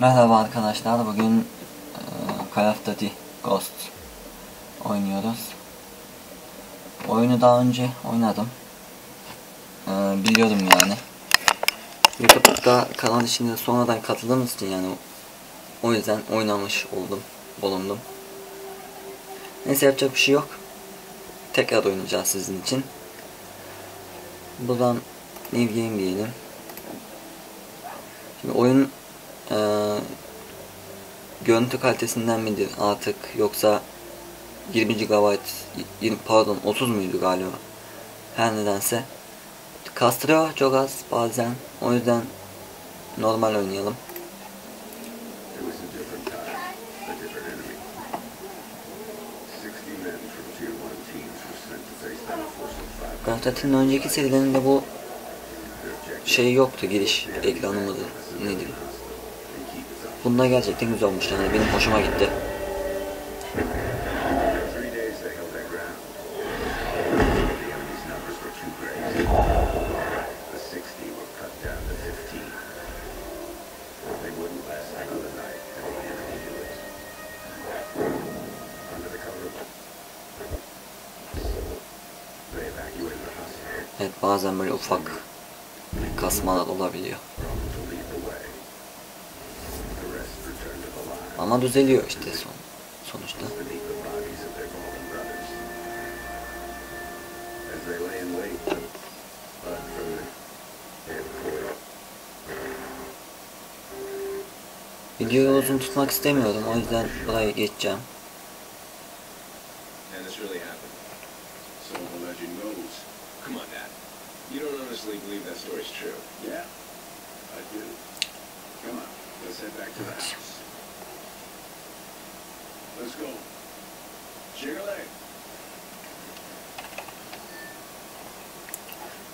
Merhaba arkadaşlar. Bugün e, Call of Duty Ghost oynuyoruz. Oyunu daha önce oynadım. E, biliyorum yani. YouTube'da kanal içinde sonradan katıldığımız için yani o yüzden oynamış oldum, bulundum. Neyse yapacak bir şey yok. Tekrar oynayacağız sizin için. Buradan New Game diyelim. Şimdi oyun eee, görüntü kalitesinden midir artık yoksa 20 GB 20 pardon 30 muydu galiba her nedense kastırıyor çok az bazen o yüzden normal oynayalım It was a different time, a different enemy. Sixty men from Tier 1 teams were sent to face down a force of five. Call of Duty'nin önceki serilerinde bu şey yoktu giriş ekranı nedir and keep us up. bunda gerçekten güzel olmuş yani benim hoşuma gitti For three days they held their ground. The enemy's numbers were too great. The 60 were cut down to 15. They wouldn't last another night, and the enemy knew it. Under the cover of they evacuated the hospital. evet bazen böyle ufak kasmalar olabiliyor ama düzeliyor işte son, sonuçta. Videoyu uzun tutmak istemiyorum o yüzden burayı geçeceğim. And let's go.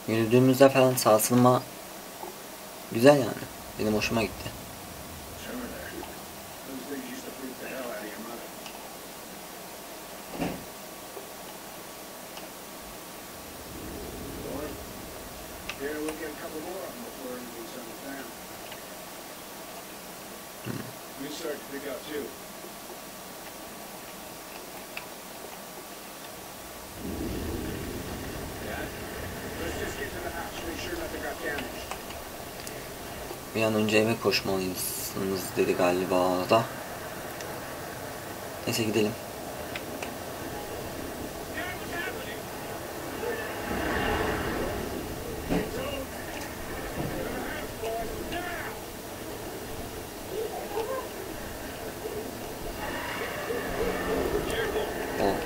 Yürüdüğümüzde falan sarsılma güzel yani. Benim hoşuma gitti. Sure Bir an önce eve koşmalıyız dedi galiba orada. Neyse gidelim.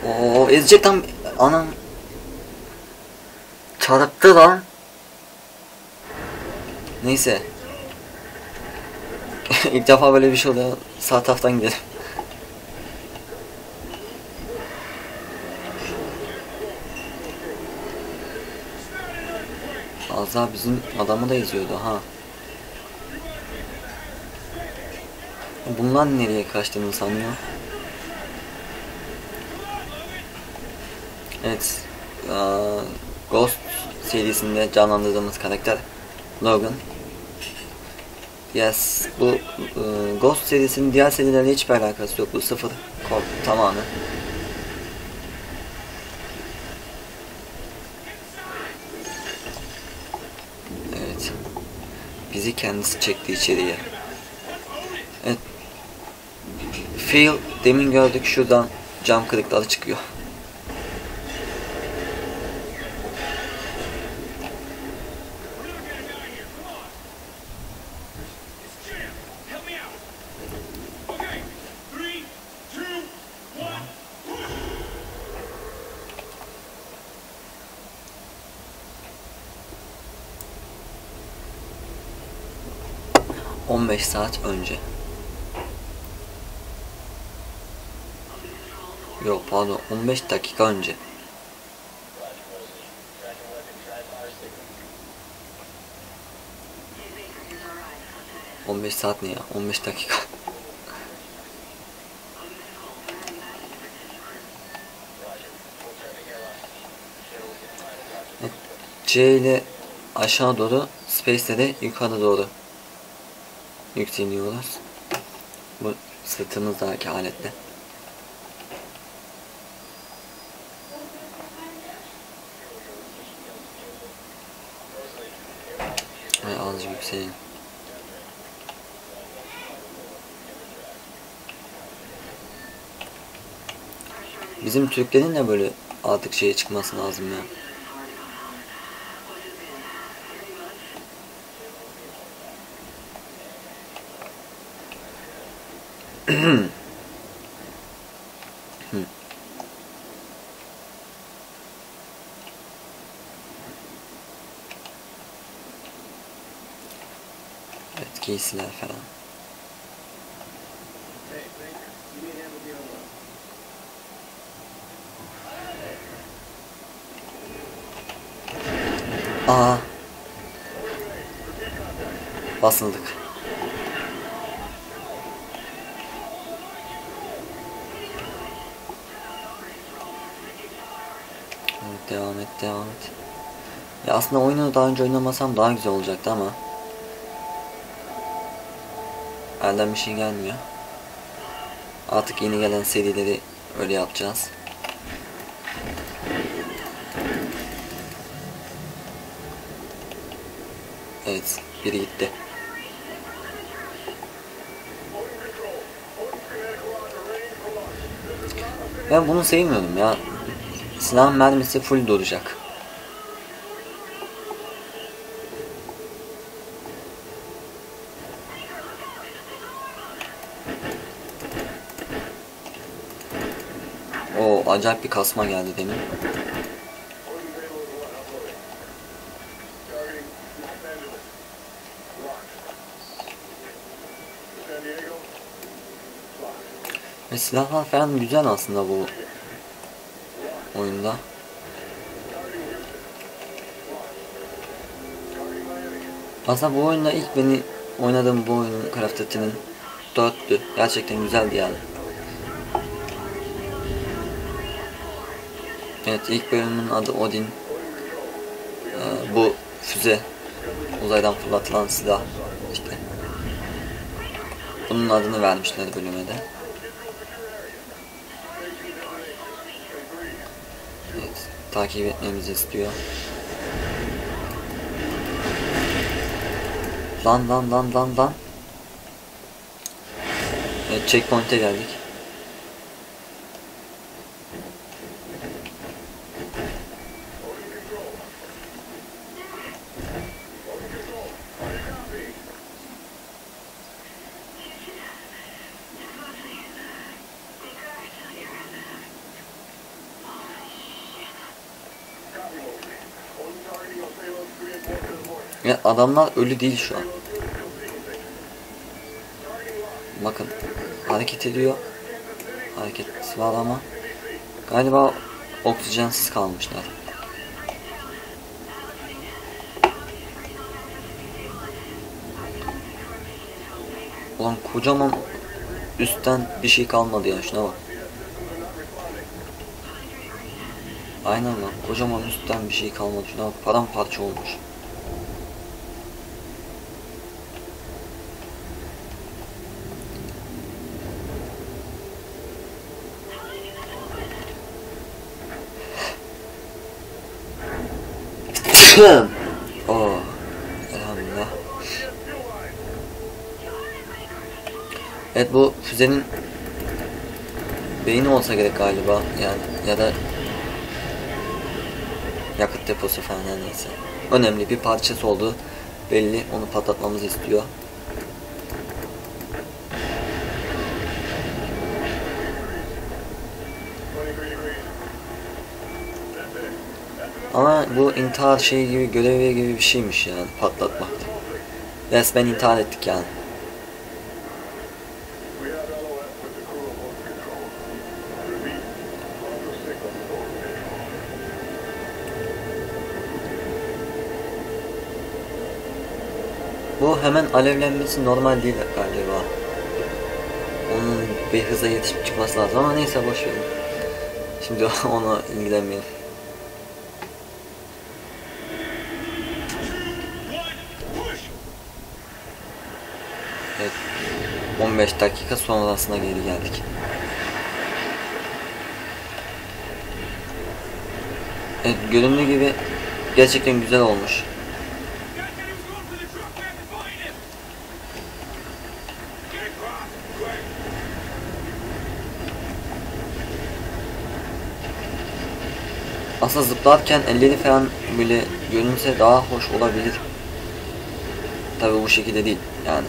Oo, ezecek tam anam. Çarptı lan. Neyse. İlk defa böyle bir şey oluyor. Sağ taraftan gidelim. Az daha bizim adamı da izliyordu ha. Bunlar nereye kaçtığını sanıyor. Evet. Ghost serisinde canlandırdığımız karakter Logan. Yes, bu e, Ghost serisinin diğer serilerle hiçbir alakası yok. Bu sıfır kod tamamen. Evet. Bizi kendisi çekti içeriye. Evet. Phil demin gördük şuradan cam kırıkları çıkıyor. 15 saat önce. Yok pardon 15 dakika önce. On beş saat ne ya? 15 dakika. C ile aşağı doğru, Space ile de yukarı doğru yükseliyorlar. Bu sırtımızdaki aletle. Ve azıcık yükselin. Bizim Türklerin de böyle artık şeye çıkması lazım ya. Evet giysiler falan. Hey, Baker, devam et. Ya aslında oyunu daha önce oynamasam daha güzel olacaktı ama elden bir şey gelmiyor. Artık yeni gelen serileri öyle yapacağız. Evet, biri gitti. Ben bunu sevmiyordum ya. Silahın mermisi full duracak. O acayip bir kasma geldi demin. Silahlar falan güzel aslında bu oyunda. Aslında bu oyunda ilk beni oynadığım bu oyunun Duty'nin 4'tü. Gerçekten güzeldi yani. Evet ilk bölümün adı Odin. Ee, bu füze uzaydan fırlatılan silah işte. Bunun adını vermişler bölüme de. Takip etmemizi istiyor. Lan lan lan lan lan. Evet, checkpoint'e geldik. Ya adamlar ölü değil şu an. Bakın hareket ediyor. Hareket var ama galiba oksijensiz kalmışlar. Ulan kocaman üstten bir şey kalmadı ya şuna bak. Aynen lan kocaman üstten bir şey kalmadı şuna bak paramparça olmuş. Oh, elhamdülillah. Evet bu füzenin beyni olsa gerek galiba yani ya da yakıt deposu falan neyse. Önemli bir parçası olduğu belli onu patlatmamızı istiyor. Ama bu intihar şey gibi görevi gibi bir şeymiş yani patlatmak. Resmen intihar ettik yani. Bu hemen alevlenmesi normal değil galiba. Onun bir hıza yetişip çıkması lazım ama neyse boş verin. Şimdi ona ilgilenmeyelim. Evet. 15 dakika sonrasına geri geldik. Evet göründüğü gibi gerçekten güzel olmuş. Aslında zıplarken elleri falan böyle görünse daha hoş olabilir. Tabi bu şekilde değil yani.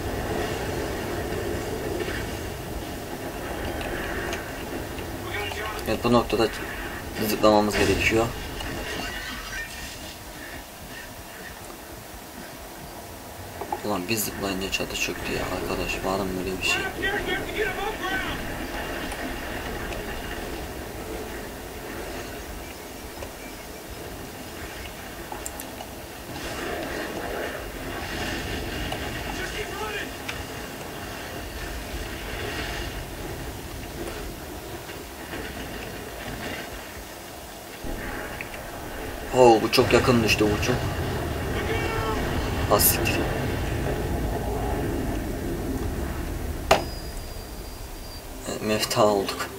Evet bu noktada zıplamamız gerekiyor. Ulan biz zıplayınca çatı çöktü ya arkadaş var mı böyle bir şey? Oo bu çok yakın düştü bu çok. Az siktir. Evet, Mefta olduk.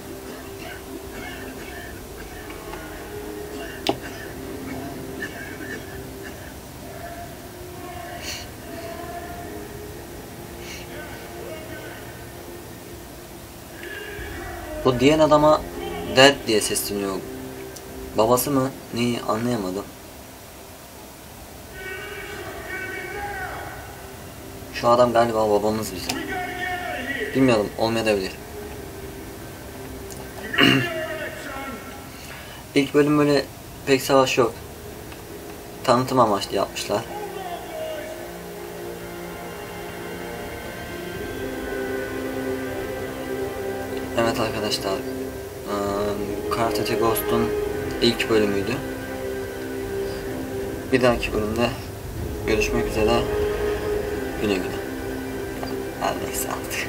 Bu diyen adama Dad diye sesleniyor. Babası mı? Neyi anlayamadım. Şu adam galiba babamız bizim. Bilmiyorum olmayabilir. İlk bölüm böyle pek savaş yok. Tanıtım amaçlı yapmışlar. Evet arkadaşlar. Duty Ghost'un ilk bölümüydü. Bir dahaki bölümde görüşmek üzere. Güle güle. Her neyse artık.